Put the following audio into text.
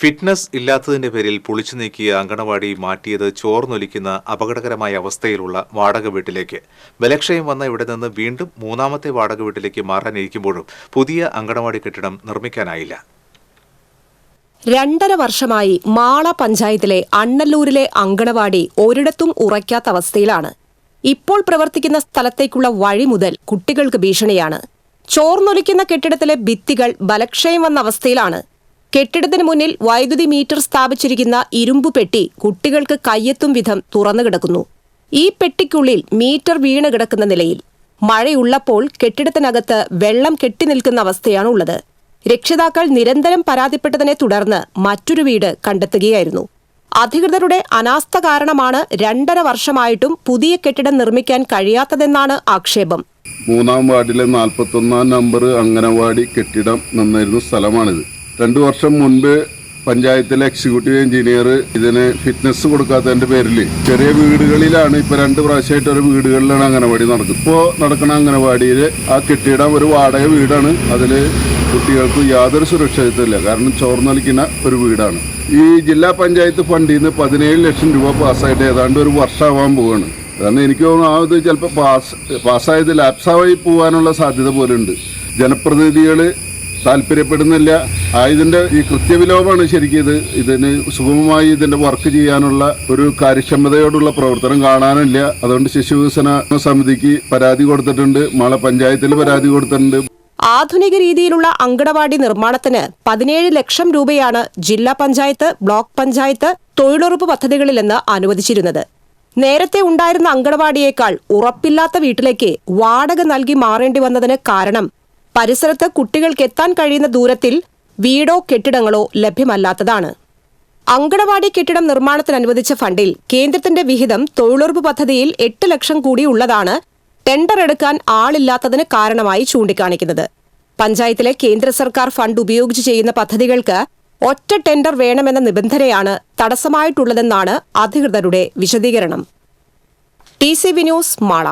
Fitness ഇല്ലാത്തതിന്റെ പേരിൽ പൊളിച്ചു നീക്കിയ അങ്കണവാടി മാറ്റിയത് ചോർന്നൊലിക്കുന്ന അപകടകരമായ അവസ്ഥയിലുള്ള വാടക വീട്ടിലേക്ക്. ബലക്ഷയം വന്ന ഇവിടെ നിന്ന് വീണ്ടും മൂന്നാമത്തെ വാടക വീട്ടിലേക്ക് മാറാനിരിക്കുമ്പോഴും പുതിയ അങ്കണവാടി കെട്ടിടം നിർമ്മിക്കാനായില്ല. രണ്ടര വർഷമായി മാള പഞ്ചായത്തിലെ അണ്ണല്ലൂരിലെ അങ്കണവാടി ഒരിടത്തും ഉറയ്ക്കാത്ത അവസ്ഥയിലാണ്. ഇപ്പോൾ പ്രവർത്തിക്കുന്ന സ്ഥലത്തേക്കുള്ള വഴി മുതൽ കുട്ടികൾക്ക് ഭീഷണിയാണ്. ചോർന്നൊലിക്കുന്ന കെട്ടിടത്തിലെ ഭിത്തികൾ ബലക്ഷയം വന്ന അവസ്ഥയിലാണ്. കെട്ടിടത്തിന് മുന്നിൽ വൈദ്യുതി മീറ്റർ സ്ഥാപിച്ചിരിക്കുന്ന ഇരുമ്പു പെട്ടി കുട്ടികൾക്ക് കയ്യെത്തും വിധം തുറന്നു കിടക്കുന്നു. ഈ പെട്ടിക്കുള്ളിൽ മീറ്റർ വീണ് കിടക്കുന്ന നിലയിൽ മഴയുള്ളപ്പോൾ കെട്ടിടത്തിനകത്ത് വെള്ളം കെട്ടി നിൽക്കുന്ന അവസ്ഥയാണുള്ളത്. രക്ഷിതാക്കൾ നിരന്തരം പരാതിപ്പെട്ടതിനെ തുടർന്ന് മറ്റൊരു വീട് കണ്ടെത്തുകയായിരുന്നു. അധികൃതരുടെ അനാസ്ഥ കാരണമാണ് രണ്ടര വർഷമായിട്ടും പുതിയ കെട്ടിടം നിർമ്മിക്കാൻ കഴിയാത്തതെന്നാണ് ആക്ഷേപം. മൂന്നാം വാർഡിലെ നാൽപ്പത്തൊന്നാം നമ്പർ അംഗനവാടി കെട്ടിടം നിന്നിരുന്ന സ്ഥലമാണിത്. രണ്ടു വർഷം മുൻപ് പഞ്ചായത്തിലെ എക്സിക്യൂട്ടീവ് എഞ്ചിനീയർ ഇതിന് ഫിറ്റ്നസ് കൊടുക്കാത്തതിന്റെ പേരിൽ ചെറിയ വീടുകളിലാണ് ഇപ്പൊ രണ്ട് പ്രാവശ്യമായിട്ട് ഒരു വീടുകളിലാണ് അംഗനവാടി നടക്കുന്നത്. ഇപ്പോ നടക്കുന്ന അംഗനവാടിയിൽ ആ കെട്ടിടം ഒരു വാടക വീടാണ്. അതിൽ കുട്ടികൾക്ക് യാതൊരു സുരക്ഷിതത്വമില്ല കാരണം ചോർന്നൊലിക്കുന്ന ഒരു വീടാണ്. ഈ ജില്ലാ പഞ്ചായത്ത് ഫണ്ടിൽ നിന്ന് പതിനേഴ് ലക്ഷം രൂപ പാസ്സായിട്ട് ഏതാണ്ട് ഒരു വർഷമാവാൻ പോവാണ്. കാരണം എനിക്ക് തോന്നുന്നു ആ ഇത് ചിലപ്പോൾ പാസ് പാസ്സായത് ലാപ്സാവായി പോകാനുള്ള സാധ്യത പോലുണ്ട്. ജനപ്രതിനിധികൾ താല്പര്യപ്പെടുന്നില്ല. ആ ഇതിന്റെ ഈ കൃത്യവിലോപമാണ് ശരിക്കും ഇത് ഇതിന് സുഗമമായി ഇതിന്റെ വർക്ക് ചെയ്യാനുള്ള ഒരു കാര്യക്ഷമതയോടുള്ള പ്രവർത്തനം കാണാനില്ല. അതുകൊണ്ട് ശിശു വികസന സമിതിക്ക് പരാതി കൊടുത്തിട്ടുണ്ട്. മാള പഞ്ചായത്തിൽ പരാതി കൊടുത്തിട്ടുണ്ട്. ആധുനിക രീതിയിലുള്ള അങ്കണവാടി നിർമ്മാണത്തിന് പതിനേഴ് ലക്ഷം രൂപയാണ് ജില്ലാ പഞ്ചായത്ത് ബ്ലോക്ക് പഞ്ചായത്ത് തൊഴിലുറപ്പ് പദ്ധതികളിൽ നിന്ന് അനുവദിച്ചിരുന്നത്. നേരത്തെ ഉണ്ടായിരുന്ന അങ്കണവാടിയേക്കാൾ ഉറപ്പില്ലാത്ത വീട്ടിലേക്ക് വാടക നൽകി മാറേണ്ടി വന്നതിന് കാരണം പരിസരത്ത് കുട്ടികൾക്ക് എത്താൻ കഴിയുന്ന ദൂരത്തിൽ വീടോ കെട്ടിടങ്ങളോ ലഭ്യമല്ലാത്തതാണ്. അങ്കണവാടി കെട്ടിടം നിർമ്മാണത്തിന് അനുവദിച്ച ഫണ്ടിൽ കേന്ദ്രത്തിന്റെ വിഹിതം തൊഴിലുറപ്പ് പദ്ധതിയിൽ എട്ട് ലക്ഷം കൂടി ഉള്ളതാണ് ടെൻഡർ എടുക്കാൻ ആളില്ലാത്തതിന് കാരണമായി ചൂണ്ടിക്കാണിക്കുന്നത്. പഞ്ചായത്തിലെ കേന്ദ്ര സർക്കാർ ഫണ്ട് ഉപയോഗിച്ച് ചെയ്യുന്ന പദ്ധതികൾക്ക് ഒറ്റ ടെൻഡർ വേണമെന്ന നിബന്ധനയാണ് തടസ്സമായിട്ടുള്ളതെന്നാണ് അധികൃതരുടെ വിശദീകരണം. T C V news Mala